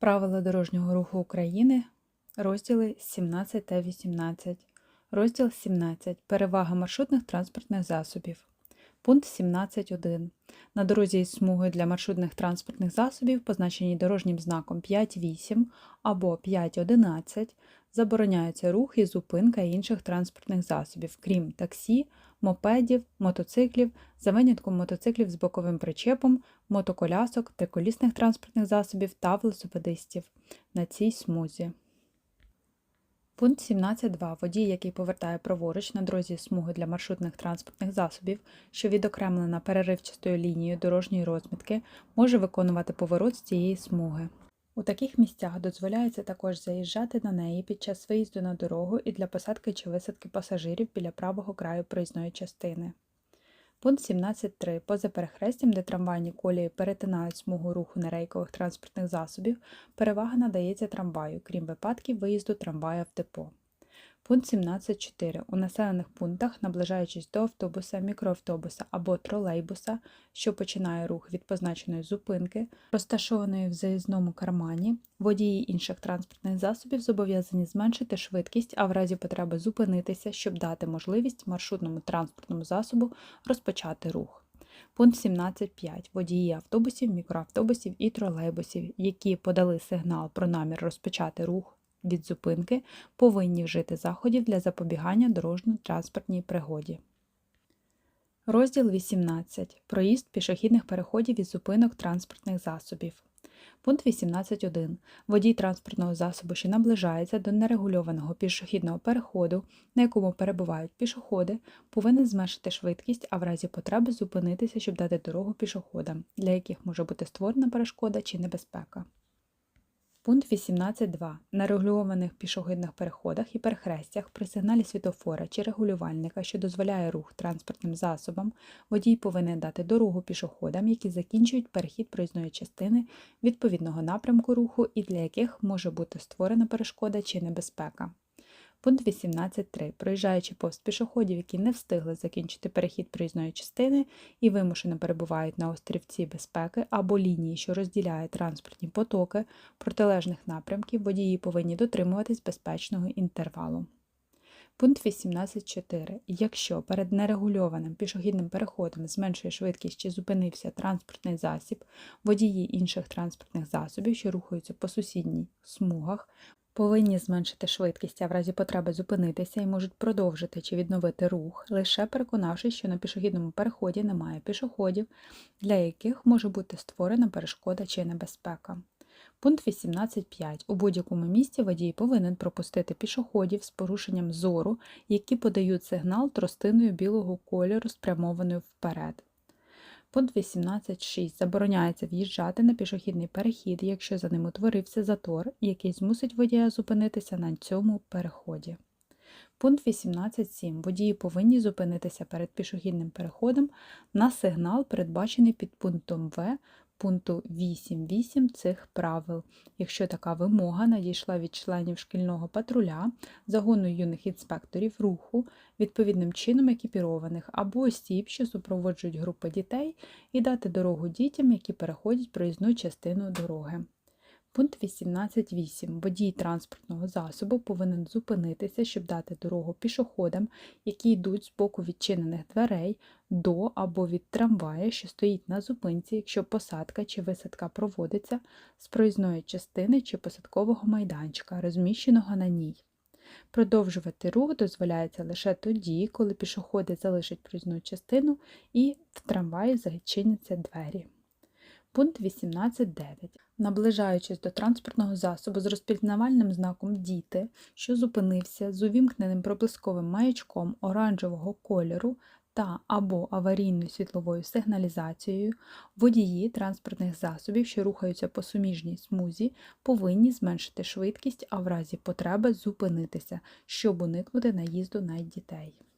Правила дорожнього руху України, розділи 17 та 18. Розділ 17. Перевага маршрутних транспортних засобів. Пункт 17.1. На дорозі із смугою для маршрутних транспортних засобів, позначеній дорожнім знаком 5.8 або 5.11, забороняється рух і зупинка інших транспортних засобів, крім таксі, мопедів, мотоциклів, за винятком мотоциклів з боковим причепом, мотоколясок, триколісних транспортних засобів та велосипедистів на цій смузі. Пункт 17.2. Водій, який повертає праворуч на дорозі смуги для маршрутних транспортних засобів, що відокремлена переривчастою лінією дорожньої розмітки, може виконувати поворот з цієї смуги. У таких місцях дозволяється також заїжджати на неї під час виїзду на дорогу і для посадки чи висадки пасажирів біля правого краю проїзної частини. Пункт 17.3. Поза перехрестям, де трамвайні колії перетинають смугу руху нерейкових транспортних засобів, перевага надається трамваю, крім випадків виїзду трамвая в депо. Пункт 17.4. У населених пунктах, наближаючись до автобуса, мікроавтобуса або тролейбуса, що починає рух від позначеної зупинки, розташованої в заїзному кармані, водії інших транспортних засобів зобов'язані зменшити швидкість, а в разі потреби зупинитися, щоб дати можливість маршрутному транспортному засобу розпочати рух. Пункт 17.5. Водії автобусів, мікроавтобусів і тролейбусів, які подали сигнал про намір розпочати рух від зупинки, повинні вжити заходів для запобігання дорожньо-транспортній пригоді. Розділ 18. Проїзд пішохідних переходів із зупинок транспортних засобів. Пункт 18.1. Водій транспортного засобу, що наближається до нерегульованого пішохідного переходу, на якому перебувають пішоходи, повинен зменшити швидкість, а в разі потреби зупинитися, щоб дати дорогу пішоходам, для яких може бути створена перешкода чи небезпека. Пункт 18.2. На регульованих пішохідних переходах і перехрестях при сигналі світофора чи регулювальника, що дозволяє рух транспортним засобам, водій повинен дати дорогу пішоходам, які закінчують перехід проїзної частини відповідного напрямку руху і для яких може бути створена перешкода чи небезпека. Пункт 18.3. Проїжджаючи повз пішоходів, які не встигли закінчити перехід проїзної частини і вимушено перебувають на острівці безпеки або лінії, що розділяє транспортні потоки протилежних напрямків, водії повинні дотримуватись безпечного інтервалу. Пункт 18.4. Якщо перед нерегульованим пішохідним переходом зменшує швидкість чи зупинився транспортний засіб, водії інших транспортних засобів, що рухаються по сусідніх смугах, повинні зменшити швидкість, а в разі потреби зупинитися і можуть продовжити чи відновити рух, лише переконавшись, що на пішохідному переході немає пішоходів, для яких може бути створена перешкода чи небезпека. Пункт 18.5. У будь-якому місці водій повинен пропустити пішоходів з порушенням зору, які подають сигнал тростиною білого кольору, спрямованою вперед. Пункт 18.6. Забороняється в'їжджати на пішохідний перехід, якщо за ним утворився затор, який змусить водія зупинитися на цьому переході. Пункт 18.7. Водії повинні зупинитися перед пішохідним переходом на сигнал, передбачений під пунктом В пункту 8.8 цих правил, якщо така вимога надійшла від членів шкільного патруля, загону юних інспекторів руху, відповідним чином екіпірованих або осіб, що супроводжують групи дітей, і дати дорогу дітям, які переходять проїзну частину дороги. Пункт 18.8. Водій транспортного засобу повинен зупинитися, щоб дати дорогу пішоходам, які йдуть з боку відчинених дверей до або від трамвая, що стоїть на зупинці, якщо посадка чи висадка проводиться з проїзної частини чи посадкового майданчика, розміщеного на ній. Продовжувати рух дозволяється лише тоді, коли пішоходи залишать проїзну частину і в трамваї зачиняться двері. Пункт 18.9. Наближаючись до транспортного засобу з розпізнавальним знаком Діти, що зупинився з увімкненим проблисковим маячком оранжевого кольору та або аварійною світловою сигналізацією, водії транспортних засобів, що рухаються по суміжній смузі, повинні зменшити швидкість, а в разі потреби зупинитися, щоб уникнути наїзду на дітей.